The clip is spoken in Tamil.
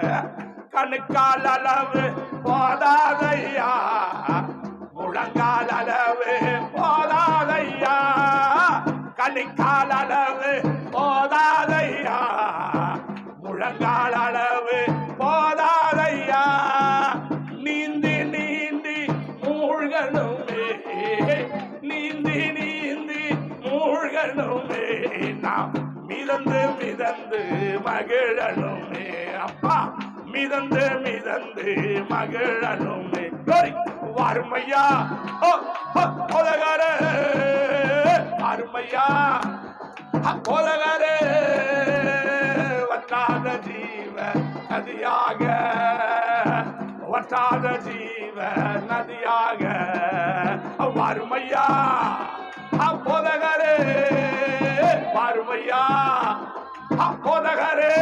கணுக்கால் அளவு போதாதையா? முழங்கால் அளவு போதாதையா? கணுக்கால் அளவு போதாதையா? முழங்கால் அளவு போதாதையா? நீந்தி நீந்தி மூழ்கணுமே. நீந்தி நீந்தி மூழ்கணுமே. நாம் மிதந்து மிதந்து மகிழணுமே. அப்பா மிதந்து மிதந்து மகிழனும். அருமையா உலகார அருமையா உலகார வட்டாத ஜீவ நதியாக. வட்டாத ஜீவ நதியாக. வறுமையா அப்போதகரே வறுமையா அப்போதகரே